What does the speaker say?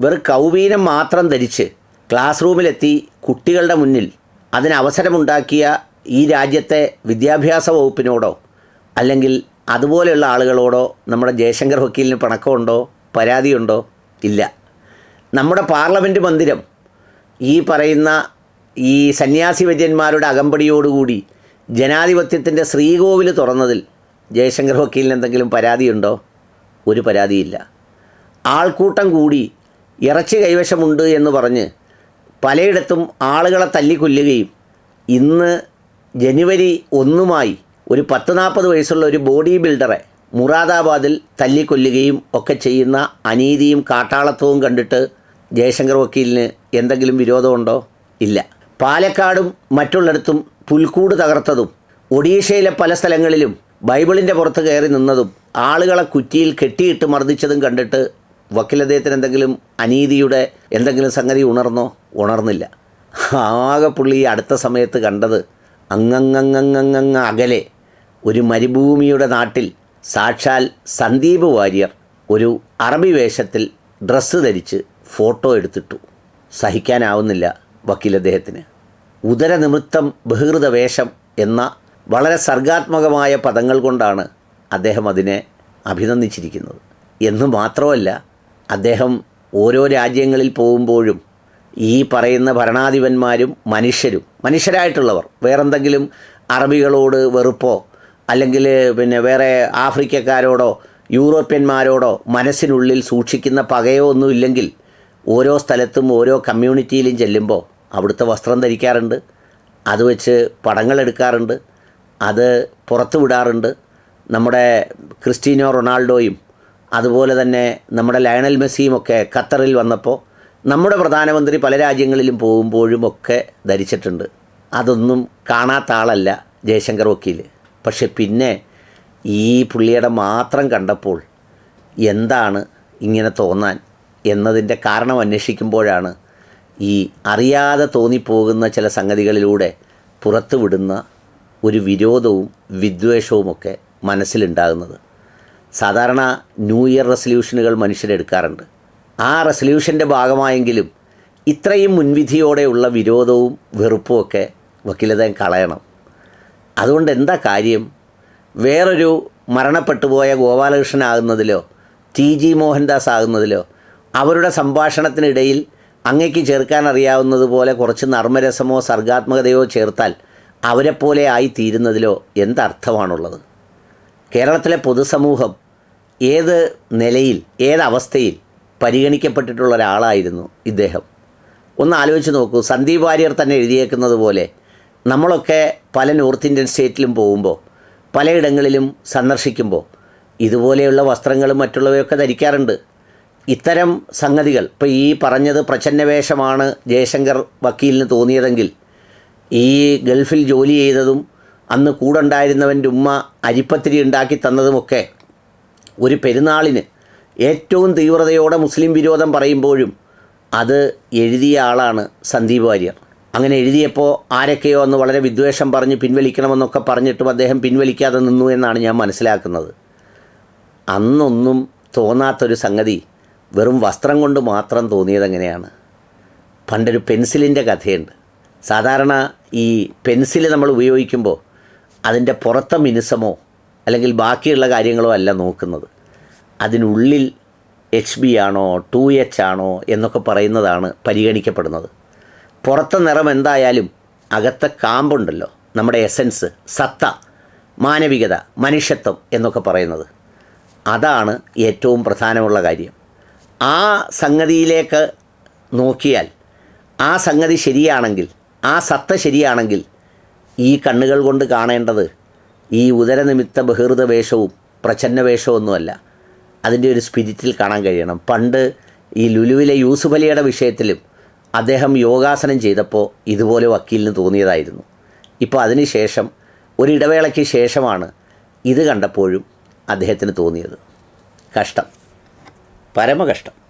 വെറും കൗവീനം മാത്രം ധരിച്ച് ക്ലാസ് റൂമിലെത്തി കുട്ടികളുടെ മുന്നിൽ അതിനവസരമുണ്ടാക്കിയ ഈ രാജ്യത്തെ വിദ്യാഭ്യാസ വകുപ്പിനോടോ അല്ലെങ്കിൽ അതുപോലെയുള്ള ആളുകളോടോ നമ്മുടെ ജയശങ്കർ വക്കീലിന് പണക്കമുണ്ടോ പരാതിയുണ്ടോ? ഇല്ല. നമ്മുടെ പാർലമെന്റ് മന്ദിരം ഈ പറയുന്ന ഈ സന്യാസി വൈദ്യന്മാരുടെ അകമ്പടിയോടുകൂടി ജനാധിപത്യത്തിന്റെ ശ്രീകോവിൽ തുറന്നതിൽ ജയശങ്കർ വക്കീലിന് എന്തെങ്കിലും പരാതിയുണ്ടോ? ഒരു പരാതിയില്ല. ആൾക്കൂട്ടം കൂടി ഇറച്ചി കൈവശമുണ്ട് എന്ന് പറഞ്ഞ് പലയിടത്തും ആളുകളെ തല്ലിക്കൊല്ലുകയും ഇന്ന് ജനുവരി ഒന്നുമായി ഒരു പത്ത് നാൽപ്പത് വയസ്സുള്ള ഒരു ബോഡി ബിൽഡറെ മുറാദാബാദിൽ തല്ലിക്കൊല്ലുകയും ഒക്കെ ചെയ്യുന്ന അനീതിയും കാട്ടാളത്വവും കണ്ടിട്ട് ജയശങ്കർ വക്കീലിന് എന്തെങ്കിലും വിരോധമുണ്ടോ? ഇല്ല. പാലക്കാടും മറ്റുള്ളിടത്തും പുൽക്കൂട് തകർത്തതും ഒഡീഷയിലെ പല സ്ഥലങ്ങളിലും ബൈബിളിന്റെ പുറത്ത് കയറി നിന്നതും ആളുകളെ കുറ്റിയിൽ കെട്ടിയിട്ട് മർദ്ദിച്ചതും കണ്ടിട്ട് വക്കീൽ അദ്ദേഹത്തിന് എന്തെങ്കിലും അനീതിയുടെ എന്തെങ്കിലും സംഗതി ഉണർന്നോ? ഉണർന്നില്ല. ആകെ പുള്ളി അടുത്ത സമയത്ത് കണ്ടത് അങ്ങങ്ങങ്ങങ്ങങ്ങ അകലെ ഒരു മരുഭൂമിയുടെ നാട്ടിൽ സാക്ഷാൽ സന്ദീപ് വാര്യർ ഒരു അറബി വേഷത്തിൽ ഡ്രസ്സ് ധരിച്ച് ഫോട്ടോ എടുത്തിട്ടു. സഹിക്കാനാവുന്നില്ല വക്കീൽ അദ്ദേഹത്തിന് ഉദരനിമിത്തം ബഹിർത വേഷം എന്ന വളരെ സർഗാത്മകമായ പദങ്ങൾ കൊണ്ടാണ് അദ്ദേഹം അതിനെ അഭിനന്ദിച്ചിരിക്കുന്നത്. എന്ന് മാത്രമല്ല അദ്ദേഹം ഓരോ രാജ്യങ്ങളിൽ പോകുമ്പോഴും ഈ പറയുന്ന ഭരണാധിപന്മാരും മനുഷ്യരും മനുഷ്യരായിട്ടുള്ളവർ വേറെന്തെങ്കിലും അറബികളോട് വെറുപ്പോ അല്ലെങ്കിൽ പിന്നെ വേറെ ആഫ്രിക്കക്കാരോടോ യൂറോപ്യന്മാരോടോ മനസ്സിനുള്ളിൽ സൂക്ഷിക്കുന്ന പകയോ ഒന്നും ഇല്ലെങ്കിൽ ഓരോ സ്ഥലത്തും ഓരോ കമ്മ്യൂണിറ്റിയിലും ചെല്ലുമ്പോൾ അവിടുത്തെ വസ്ത്രം ധരിക്കാറുണ്ട് അത് വെച്ച് പടങ്ങളെടുക്കാറുണ്ട് അത് പുറത്തു വിടാറുണ്ട്. നമ്മുടെ ക്രിസ്റ്റീനോ റൊണാൾഡോയും അതുപോലെ തന്നെ നമ്മുടെ ലയണൽ മെസ്സിയും ഒക്കെ ഖത്തറിൽ വന്നപ്പോൾ നമ്മുടെ പ്രധാനമന്ത്രി പല രാജ്യങ്ങളിലും പോകുമ്പോഴും ഒക്കെ ധരിച്ചിട്ടുണ്ട്. അതൊന്നും കാണാത്ത ആളല്ല ജയശങ്കർ വക്കീൽ പക്ഷെ പിന്നെ ഈ പുള്ളിയുടെ മാത്രം കണ്ടപ്പോൾ എന്താണ് ഇങ്ങനെ തോന്നാൻ എന്നതിന്റെ കാരണം അന്വേഷിക്കുമ്പോഴാണ് ഈ അറിയാതെ തോന്നിപ്പോകുന്ന ചില സംഗതികളിലൂടെ പുറത്തുവിടുന്ന ഒരു വിരോധവും വിദ്വേഷവുമൊക്കെ മനസ്സിലുണ്ടാകുന്നത്. സാധാരണ ന്യൂ ഇയർ റെസൊല്യൂഷനുകൾ മനുഷ്യരെടുക്കാറുണ്ട് ആ റെസൊല്യൂഷന്റെ ഭാഗമായെങ്കിലും ഇത്രയും മുൻവിധിയോടെയുള്ള വിരോധവും വെറുപ്പുമൊക്കെ വക്കീലതയും കളയണം. അതുകൊണ്ട് എന്താ കാര്യം? വേറൊരു മരണപ്പെട്ടുപോയ ഗോപാലകൃഷ്ണൻ ആകുന്നതിലോ ടി ജി മോഹൻദാസ് ആകുന്നതിലോ അവരുടെ സംഭാഷണത്തിനിടയിൽ അങ്ങയ്ക്ക് ചേർക്കാൻ അറിയാവുന്നതുപോലെ കുറച്ച് നർമ്മരസമോ സർഗാത്മകതയോ ചേർത്താൽ അവരെപ്പോലെ ആയിത്തീരുന്നതിലോ എന്തർത്ഥമാണുള്ളത്? കേരളത്തിലെ പൊതുസമൂഹം ഏത് നിലയിൽ ഏതവസ്ഥയിൽ പരിഗണിക്കപ്പെട്ടിട്ടുള്ള ഒരാളായിരുന്നു ഇദ്ദേഹം? ഒന്ന് ആലോചിച്ച് നോക്കൂ. സന്ദീപ് വാര്യർ തന്നെ എഴുതിയേക്കുന്നത് പോലെ നമ്മളൊക്കെ പല നോർത്ത് ഇന്ത്യൻ സ്റ്റേറ്റിലും പോകുമ്പോൾ പലയിടങ്ങളിലും സന്ദർശിക്കുമ്പോൾ ഇതുപോലെയുള്ള വസ്ത്രങ്ങളും മറ്റുള്ളവയൊക്കെ ധരിക്കാറുണ്ട്. ഇത്തരം സംഗതികൾ ഇപ്പോൾ ഈ പറഞ്ഞത് പ്രച്ഛന്നവേഷമാണ് ജയശങ്കർ വക്കീലിന് തോന്നിയതെങ്കിൽ ഈ ഗൾഫിൽ ജോലി ചെയ്തതും അന്ന് കൂടുണ്ടായിരുന്നവന്റെ ഉമ്മ അരിപ്പത്തിരി ഉണ്ടാക്കി തന്നതുമൊക്കെ ഒരു പെരുന്നാളിന് ഏറ്റവും തീവ്രതയോടെ മുസ്ലിം വിരോധം പറയുമ്പോഴും അത് എഴുതിയ ആളാണ് സന്ദീപ് വാര്യർ. അങ്ങനെ എഴുതിയപ്പോൾ ആരൊക്കെയോ അന്ന് വളരെ വിദ്വേഷം പറഞ്ഞ് പിൻവലിക്കണമെന്നൊക്കെ പറഞ്ഞിട്ടും അദ്ദേഹം പിൻവലിക്കാതെ നിന്നു എന്നാണ് ഞാൻ മനസ്സിലാക്കുന്നത്. അന്നൊന്നും തോന്നാത്തൊരു സംഗതി വെറും വസ്ത്രം കൊണ്ട് മാത്രം തോന്നിയതെങ്ങനെയാണ് പണ്ടൊരു പെൻസിലിന്റെ കഥയുണ്ട്. സാധാരണ ഈ പെൻസിൽ നമ്മൾ ഉപയോഗിക്കുമ്പോൾ അതിന്റെ പുറത്തെ മിനുസമോ അല്ലെങ്കിൽ ബാക്കിയുള്ള കാര്യങ്ങളോ അല്ല നോക്കുന്നത്. അതിനുള്ളിൽ എച്ച് ബി ആണോ ടു എച്ച് ആണോ എന്നൊക്കെ പറയുന്നതാണ് പരിഗണിക്കപ്പെടുന്നത്. പുറത്തെ നിറം എന്തായാലും അകത്തെ കാമ്പുണ്ടല്ലോ നമ്മുടെ എസൻസ് സത്ത മാനവികത മനുഷ്യത്വം എന്നൊക്കെ പറയുന്നത്. അതാണ് ഏറ്റവും പ്രധാനമുള്ള കാര്യം. ആ സംഗതിയിലേക്ക് നോക്കിയാൽ ആ സംഗതി ശരിയാണെങ്കിൽ ആ സത്ത ശരിയാണെങ്കിൽ ഈ കണ്ണുകൾ കൊണ്ട് കാണേണ്ടത് ഈ ഉദരനിമിത്ത ബഹിർത വേഷവും പ്രച്ഛന്ന വേഷമൊന്നുമല്ല അതിന്റെ ഒരു സ്പിരിറ്റിൽ കാണാൻ കഴിയണം. പണ്ട് ഈ ലുലുവിലെ യൂസുഫ് അലിയുടെ വിഷയത്തിലും അദ്ദേഹം യോഗാസനം ചെയ്തപ്പോൾ ഇതുപോലെ വക്കീലിന് തോന്നിയതായിരുന്നു. ഇപ്പോൾ അതിന് ശേഷം ഒരിടവേളയ്ക്ക് ശേഷമാണ് ഇത് കണ്ടപ്പോഴും അദ്ദേഹത്തിന് തോന്നിയത്. കഷ്ടം. പരമകഷ്ടം.